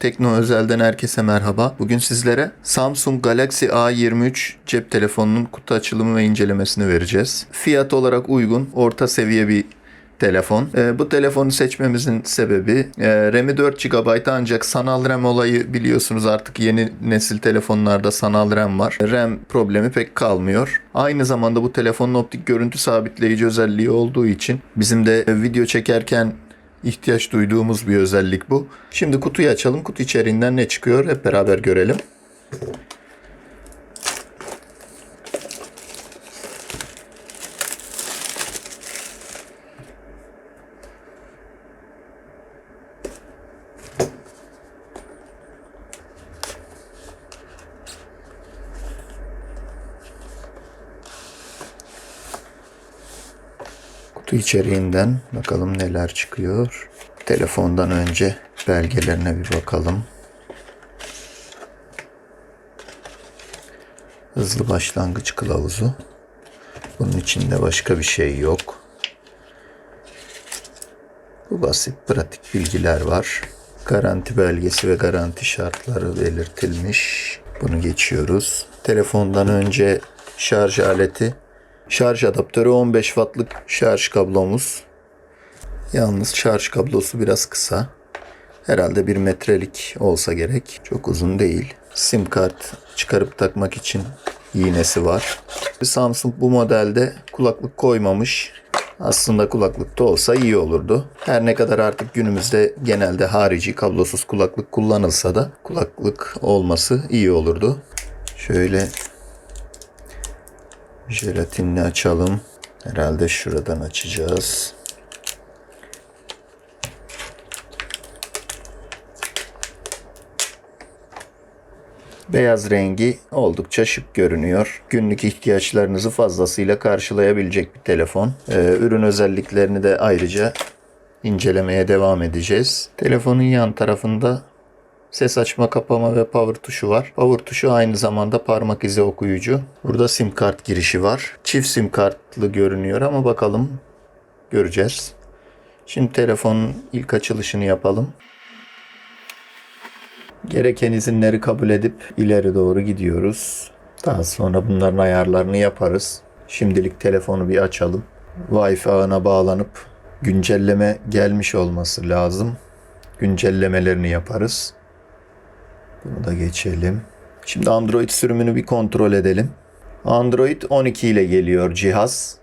Tekno Özel'den herkese merhaba. Bugün sizlere Samsung Galaxy A23 cep telefonunun kutu açılımı ve incelemesini vereceğiz. Fiyat olarak uygun, orta seviye bir telefon. Ee, bu telefonu seçmemizin sebebi e, RAM'i 4 GB ancak sanal RAM olayı biliyorsunuz artık yeni nesil telefonlarda sanal RAM var. RAM problemi pek kalmıyor. Aynı zamanda bu telefonun optik görüntü sabitleyici özelliği olduğu için bizim de e, video çekerken ihtiyaç duyduğumuz bir özellik bu. Şimdi kutuyu açalım. Kutu içeriğinden ne çıkıyor hep beraber görelim. İçeriğinden bakalım neler çıkıyor. Telefondan önce belgelerine bir bakalım. Hızlı başlangıç kılavuzu. Bunun içinde başka bir şey yok. Bu basit pratik bilgiler var. Garanti belgesi ve garanti şartları belirtilmiş. Bunu geçiyoruz. Telefondan önce şarj aleti Şarj adaptörü 15 wattlık şarj kablomuz. Yalnız şarj kablosu biraz kısa. Herhalde bir metrelik olsa gerek. Çok uzun değil. Sim kart çıkarıp takmak için iğnesi var. Samsung bu modelde kulaklık koymamış. Aslında kulaklıkta olsa iyi olurdu. Her ne kadar artık günümüzde genelde harici kablosuz kulaklık kullanılsa da kulaklık olması iyi olurdu. Şöyle Jelatinini açalım. Herhalde şuradan açacağız. Beyaz rengi oldukça şık görünüyor. Günlük ihtiyaçlarınızı fazlasıyla karşılayabilecek bir telefon. Ee, ürün özelliklerini de ayrıca incelemeye devam edeceğiz. Telefonun yan tarafında Ses açma kapama ve power tuşu var. Power tuşu aynı zamanda parmak izi okuyucu. Burada sim kart girişi var. Çift sim kartlı görünüyor ama bakalım göreceğiz. Şimdi telefonun ilk açılışını yapalım. Gereken izinleri kabul edip ileri doğru gidiyoruz. Daha sonra bunların ayarlarını yaparız. Şimdilik telefonu bir açalım. Wi-Fi ağına bağlanıp güncelleme gelmiş olması lazım. Güncellemelerini yaparız. Bunu da geçelim. Şimdi Android sürümünü bir kontrol edelim. Android 12 ile geliyor cihaz.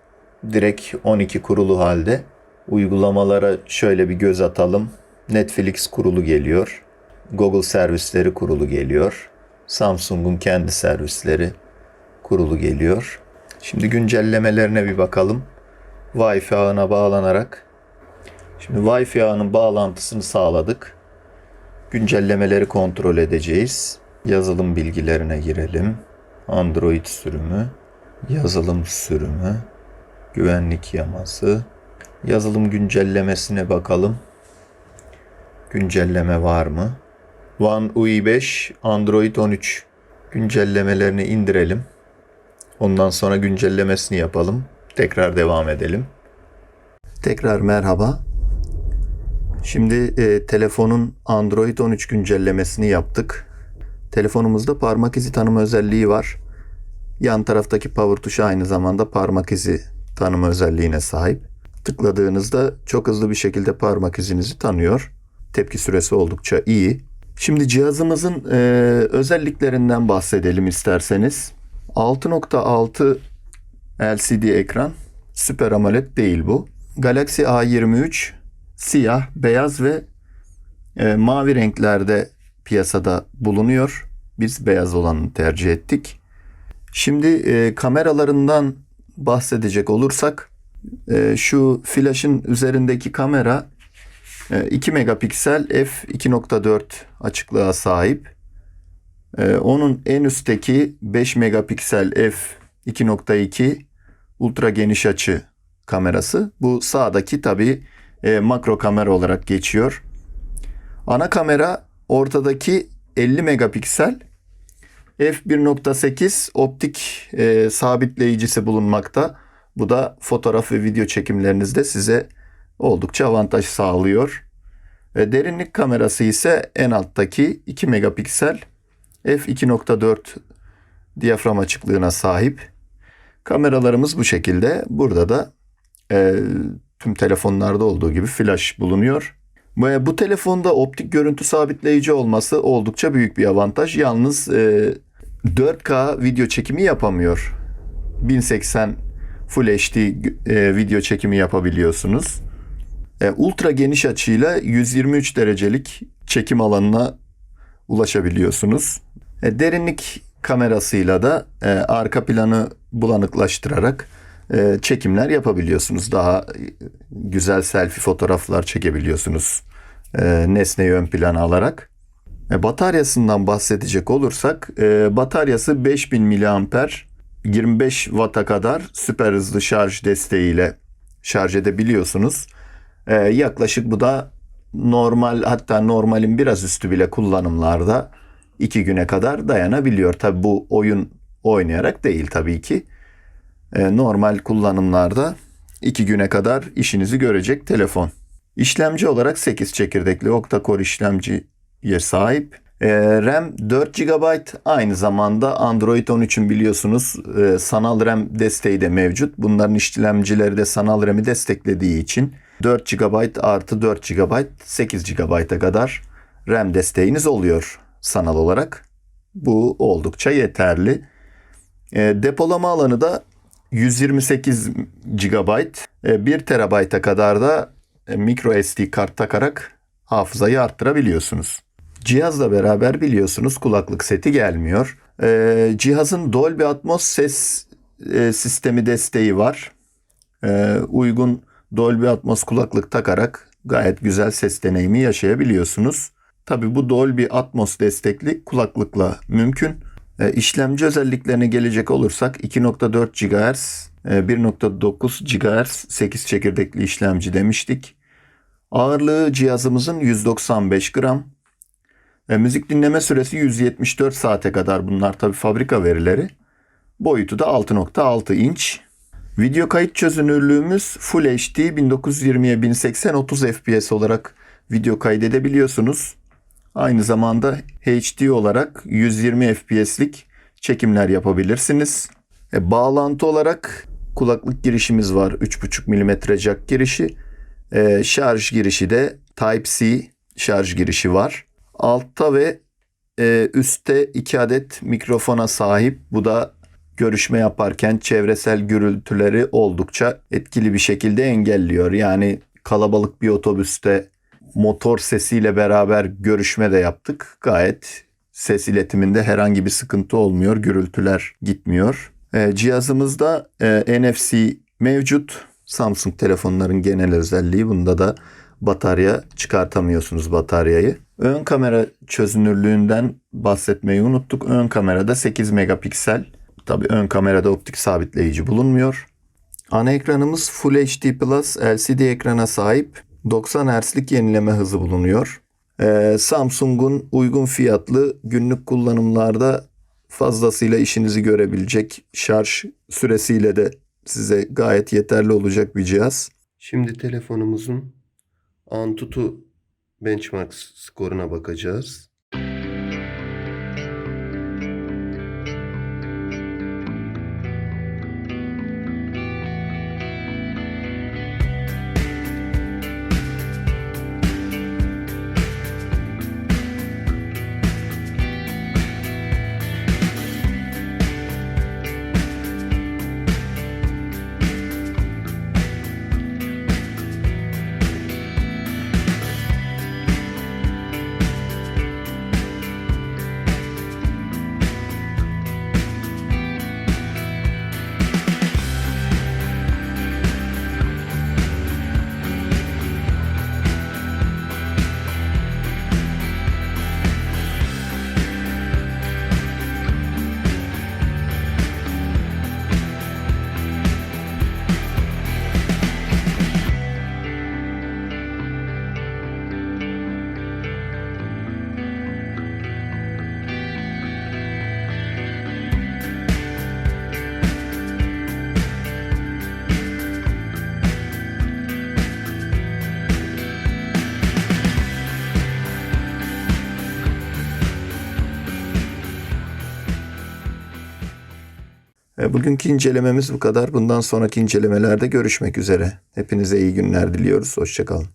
Direkt 12 kurulu halde. Uygulamalara şöyle bir göz atalım. Netflix kurulu geliyor. Google servisleri kurulu geliyor. Samsung'un kendi servisleri kurulu geliyor. Şimdi güncellemelerine bir bakalım. Wi-Fi ağına bağlanarak. Şimdi Wi-Fi ağının bağlantısını sağladık. Güncellemeleri kontrol edeceğiz. Yazılım bilgilerine girelim. Android sürümü, yazılım sürümü, güvenlik yaması, yazılım güncellemesine bakalım. Güncelleme var mı? One UI 5, Android 13 güncellemelerini indirelim. Ondan sonra güncellemesini yapalım. Tekrar devam edelim. Tekrar merhaba. Şimdi e, telefonun Android 13 güncellemesini yaptık. Telefonumuzda parmak izi tanıma özelliği var. Yan taraftaki power tuşu aynı zamanda parmak izi tanıma özelliğine sahip. Tıkladığınızda çok hızlı bir şekilde parmak izinizi tanıyor. Tepki süresi oldukça iyi. Şimdi cihazımızın e, özelliklerinden bahsedelim isterseniz. 6.6 LCD ekran, Super AMOLED değil bu. Galaxy A23 siyah, beyaz ve e, mavi renklerde piyasada bulunuyor. Biz beyaz olanı tercih ettik. Şimdi e, kameralarından bahsedecek olursak e, şu flaşın üzerindeki kamera e, 2 megapiksel f2.4 açıklığa sahip. E, onun en üstteki 5 megapiksel f2.2 ultra geniş açı kamerası. Bu sağdaki tabi e, makro kamera olarak geçiyor. Ana kamera ortadaki 50 megapiksel f1.8 optik e, sabitleyicisi bulunmakta. Bu da fotoğraf ve video çekimlerinizde size oldukça avantaj sağlıyor. E, derinlik kamerası ise en alttaki 2 megapiksel f2.4 diyafram açıklığına sahip. Kameralarımız bu şekilde. Burada da e, tüm telefonlarda olduğu gibi flash bulunuyor. Ve bu telefonda optik görüntü sabitleyici olması oldukça büyük bir avantaj. Yalnız e, 4K video çekimi yapamıyor. 1080 Full HD e, video çekimi yapabiliyorsunuz. E, ultra geniş açıyla 123 derecelik çekim alanına ulaşabiliyorsunuz. E, derinlik kamerasıyla da e, arka planı bulanıklaştırarak e, çekimler yapabiliyorsunuz. Daha güzel selfie fotoğraflar çekebiliyorsunuz e, nesneyi ön plana alarak. E, bataryasından bahsedecek olursak e, bataryası 5000 mAh 25 Watt'a kadar süper hızlı şarj desteğiyle şarj edebiliyorsunuz. Yaklaşık bu da normal hatta normalin biraz üstü bile kullanımlarda 2 güne kadar dayanabiliyor. Tabi bu oyun oynayarak değil tabii ki. E, normal kullanımlarda 2 güne kadar işinizi görecek telefon. İşlemci olarak 8 çekirdekli octa-core işlemciye sahip. E, RAM 4 GB aynı zamanda Android 13'ün biliyorsunuz e, sanal RAM desteği de mevcut. Bunların işlemcileri de sanal RAM'i desteklediği için 4 GB artı 4 GB 8 GB'a kadar RAM desteğiniz oluyor sanal olarak. Bu oldukça yeterli. Depolama alanı da 128 GB, e, 1 TB'a kadar da e, micro SD kart takarak hafızayı arttırabiliyorsunuz. Cihazla beraber biliyorsunuz kulaklık seti gelmiyor. E, cihazın Dolby Atmos ses e, sistemi desteği var. Uygun Dolby Atmos kulaklık takarak gayet güzel ses deneyimi yaşayabiliyorsunuz. Tabi bu Dolby Atmos destekli kulaklıkla mümkün. E, işlemci özelliklerine gelecek olursak 2.4 GHz, e, 1.9 GHz 8 çekirdekli işlemci demiştik. Ağırlığı cihazımızın 195 gram. E, müzik dinleme süresi 174 saate kadar bunlar tabi fabrika verileri. Boyutu da 6.6 inç. Video kayıt çözünürlüğümüz Full HD 1920'ye 1080 30 FPS olarak video kaydedebiliyorsunuz. Aynı zamanda HD olarak 120 FPS'lik çekimler yapabilirsiniz. E, bağlantı olarak kulaklık girişimiz var. 3.5 mm jack girişi. E, şarj girişi de Type-C şarj girişi var. Altta ve e, üstte 2 adet mikrofona sahip. Bu da görüşme yaparken çevresel gürültüleri oldukça etkili bir şekilde engelliyor. Yani kalabalık bir otobüste motor sesiyle beraber görüşme de yaptık. Gayet ses iletiminde herhangi bir sıkıntı olmuyor. Gürültüler gitmiyor. E, cihazımızda e, NFC mevcut. Samsung telefonların genel özelliği. Bunda da batarya çıkartamıyorsunuz bataryayı. Ön kamera çözünürlüğünden bahsetmeyi unuttuk. Ön kamerada 8 megapiksel. Tabii ön kamerada optik sabitleyici bulunmuyor. Ana ekranımız Full HD Plus LCD ekrana sahip 90 Hz'lik yenileme hızı bulunuyor. Ee, Samsung'un uygun fiyatlı günlük kullanımlarda fazlasıyla işinizi görebilecek şarj süresiyle de size gayet yeterli olacak bir cihaz. Şimdi telefonumuzun Antutu benchmark skoruna bakacağız. Bugünkü incelememiz bu kadar. Bundan sonraki incelemelerde görüşmek üzere. Hepinize iyi günler diliyoruz. Hoşçakalın.